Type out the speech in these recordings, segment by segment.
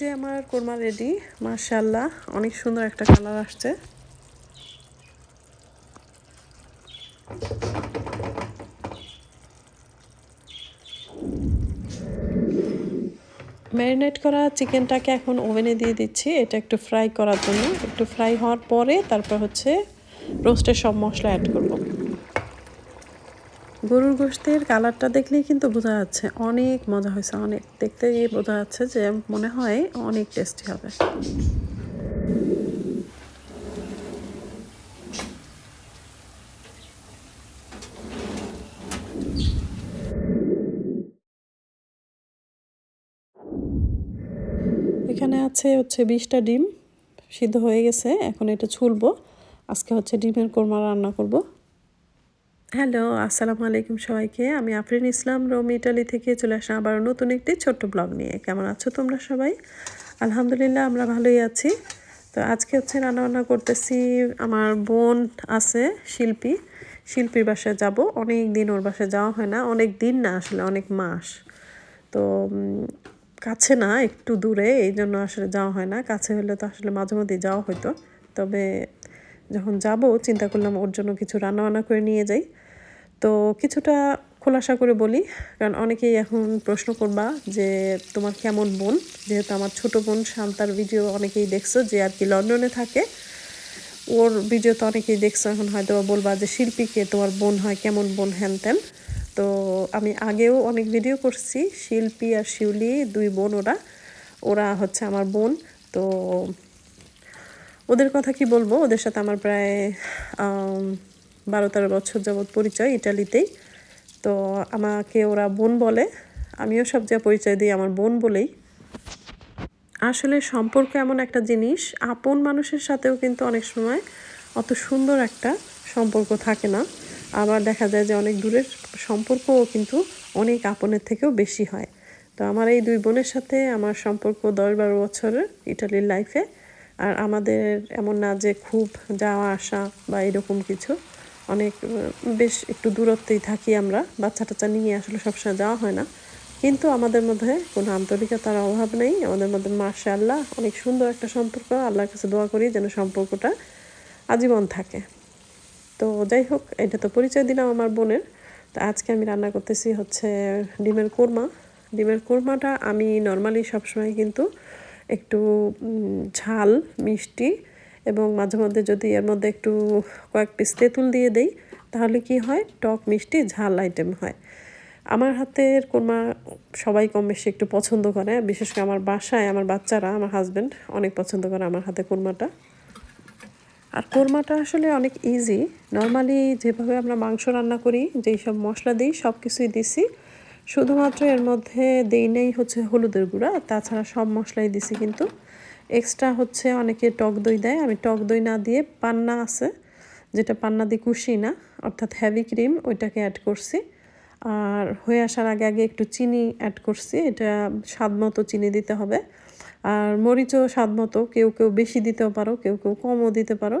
যে আমার কোরমা রেডি মার্শাল্লাহ অনেক সুন্দর একটা কালার আসছে। ম্যারিনেট করা চিকেনটাকে এখন ওভেনে দিয়ে দিচ্ছি, এটা একটু ফ্রাই করার জন্য। একটু ফ্রাই হওয়ার পরে তারপর হচ্ছে রোস্টের সব মশলা অ্যাড করব। গরুর গোশতের কালারটা দেখলেই কিন্তু বোঝা যাচ্ছে। অনেক মজা হয়েছে, অনেক। দেখতে গিয়ে বোঝা যাচ্ছে যে মনে হয় অনেক টেস্টি হবে। এখানে আছে হচ্ছে বিশটা ডিম, সিদ্ধ হয়ে গেছে। এখন এটা ছুলবো। আজকে হচ্ছে ডিমের কোরমা রান্না করব। হ্যালো, আসসালামু আলাইকুম সবাইকে। আমি আফরিন ইসলাম, রোম, ইটালি থেকে চলে আসলাম আবার নতুন একটি ছোট্ট ব্লগ নিয়ে। কেমন আছো তোমরা সবাই? আলহামদুলিল্লাহ, আমরা ভালোই আছি। তো আজকে হচ্ছে রান্নাবান্না করতেছি, আমার বোন আছে শিল্পী। শিল্পীর বাসায় যাব। অনেক দিন ওর বাসায় যাওয়া হয় না। অনেক দিন না আসলে, অনেক মাস। তো কাছে না, একটু দূরে, এই জন্য আসলে যাওয়া হয় না। কাছে হলে তো আসলে মাঝে মধ্যেই যাওয়া হতো তবে যখন যাব, চিন্তা করলাম ওর জন্য কিছু রান্নাবান্না করে নিয়ে যাই। তো কিছুটা খোলাসা করে বলি, কারণ অনেকেই এখন প্রশ্ন করবা যে তোমার কেমন বোন? যেহেতু আমার ছোট বোন শান্তার ভিডিও অনেকেই দেখছ যে আর কি লন্ডনে থাকে। ওর ভিডিও তো অনেকেই দেখছ, এখন হয়তো বলবা যে শিল্পীকে তোমার বোন হয়? কেমন বোন হ্যান ত্যান? তো আমি আগেও অনেক ভিডিও করছি, শিল্পী আর শিউলি, দুই বোন ওরা। ওরা হচ্ছে আমার বোন। তো ওদের কথা কি বলব? ওদের সাথে আমার প্রায় বারো তেরো বছর যাবৎ পরিচয় ইটালিতেই। তো আমাকে ওরা বোন বলে, আমিও সব জায়গায় পরিচয় দিই আমার বোন বলেই। আসলে সম্পর্ক এমন একটা জিনিস, আপন মানুষের সাথেও কিন্তু অনেক সময় অত সুন্দর একটা সম্পর্ক থাকে না। আবার দেখা যায় যে অনেক দূরের সম্পর্কও কিন্তু অনেক আপনের থেকেও বেশি হয়। তো আমার এই দুই বোনের সাথে আমার সম্পর্ক দশ বারো বছরের ইটালির লাইফে আর আমাদের এমন না যে খুব যাওয়া আসা বা এরকম কিছু। অনেক বেশ একটু দূরত্বেই থাকি আমরা। বাচ্চা টাচ্চা নিয়ে আসলে সবসময় যাওয়া হয় না। কিন্তু আমাদের মধ্যে কোনো আন্তরিকতার অভাব নেই। আমাদের মধ্যে মাসে আল্লাহ অনেক সুন্দর একটা সম্পর্ক। আল্লাহর কাছে দোয়া করি যেন সম্পর্কটা আজীবন থাকে। তো যাই হোক, এটা তো পরিচয় দিলাম আমার বোনের। তো আজকে আমি রান্না করতেছি হচ্ছে ডিমের কোরমা। ডিমের কোরমাটা আমি নর্মালি সবসময় কিন্তু একটু ঝাল, মিষ্টি এবং মাঝে মধ্যে যদি এর মধ্যে একটু কয়েক পিস তেঁতুল দিয়ে দেই, তাহলে কি হয়? টক মিষ্টি ঝাল আইটেম হয়। আমার হাতের কোরমা সবাই কম বেশি একটু পছন্দ করে, বিশেষ করে আমার বাসায় আমার বাচ্চারা, আমার হাজব্যান্ড অনেক পছন্দ করে আমার হাতে কোরমাটা। আর কোরমাটা আসলে অনেক ইজি নর্মালি যেভাবে আমরা মাংস রান্না করি, যেই সব মশলা দিই সব কিছুই দিছি। শুধুমাত্র এর মধ্যে দেই নেই হচ্ছে হলুদের গুঁড়া, তাছাড়া সব মশলাই দিছি কিন্তু। এক্সট্রা হচ্ছে অনেকে টক দই দেয়। আমি টক দই না দিয়ে পান্না আছে, যেটা পান্না দিয়ে কুশি না, অর্থাৎ হ্যাভি ক্রিম ওইটাকে অ্যাড করছি। আর হয়ে আসার আগে আগে একটু চিনি অ্যাড করছি, এটা স্বাদ মতো চিনি দিতে হবে। আর মরিচও স্বাদ মতো, কেউ কেউ বেশি দিতেও পারো, কেউ কেউ কমও দিতে পারো।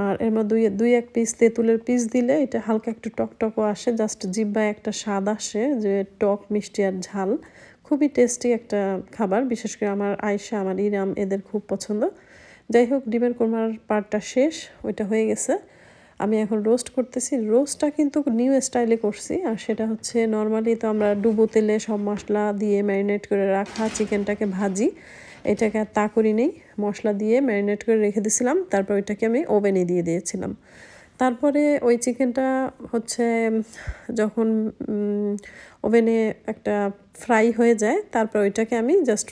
আর এর মধ্যে দুই দুই এক পিস তেঁতুলের পিস দিলে এটা হালকা একটু টকটকও আসে জাস্ট জিব্বায় একটা স্বাদ আসে যে টক মিষ্টি আর ঝাল। খুবই টেস্টি একটা খাবার, বিশেষ করে আমার আয়সা আমার ইরাম এদের খুব পছন্দ। যাই হোক, ডিমের কোরমার পার্টটা শেষ, ওইটা হয়ে গেছে। আমি এখন রোস্ট করতেছি। রোস্টটা কিন্তু নিউ স্টাইলে করছি, আর সেটা হচ্ছে নর্মালি তো আমরা ডুবো তেলে সব মশলা দিয়ে ম্যারিনেট করে রাখা চিকেনটাকে ভাজি। এটাকে আর তা করি নেই। মশলা দিয়ে ম্যারিনেট করে রেখে দিয়েছিলাম তারপর ওইটাকে আমি ওভেনে দিয়ে দিয়েছিলাম। তারপরে ওই চিকেনটা হচ্ছে যখন ওভেনে একটা ফ্রাই হয়ে যায়, তারপর ওইটাকে আমি জাস্ট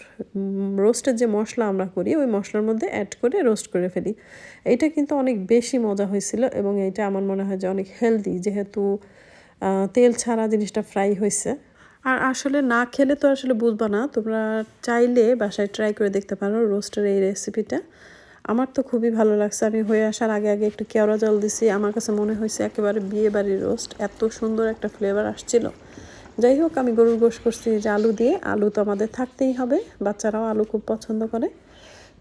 রোস্টের যে মশলা আমরা করি, ওই মশলার মধ্যে অ্যাড করে রোস্ট করে ফেলি। এইটা কিন্তু অনেক বেশি মজা হয়েছিল এবং এইটা আমার মনে হয় যে অনেক হেলদি যেহেতু তেল ছাড়া জিনিসটা ফ্রাই হয়েছে। আর আসলে না খেলে তো আসলে বুঝবা না, তোমরা চাইলে বাসায় ট্রাই করে দেখতে পারো রোস্টের এই রেসিপিটা আমার তো খুবই ভালো লাগছে। আমি হয়ে আসার আগে আগে একটু কেওড়া জল দিছি। আমার কাছে মনে হয়েছে একেবারে বিয়ে বাড়ির রোস্ট এত সুন্দর একটা ফ্লেভার আসছিল। যাই হোক, আমি গরুর গোশ করছি যে আলু দিয়ে। আলু তো আমাদের থাকতেই হবে। বাচ্চারাও আলু খুব পছন্দ করে।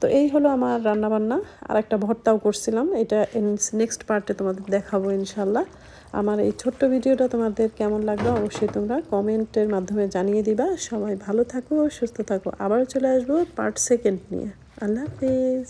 তো এই হলো আমার রান্নাবান্না। আর একটা ভর্তাও করছিলাম। এটা নেক্সট পার্টে তোমাদের দেখাবো ইনশাল্লাহ আমার এই ছোট্ট ভিডিওটা তোমাদের কেমন লাগল অবশ্যই তোমরা কমেন্টের মাধ্যমে জানিয়ে দিবা। সবাই ভালো থাকো, সুস্থ থাকো। আবার চলে আসব পার্ট সেকেন্ড নিয়ে। আল্লাহ হাফিজ।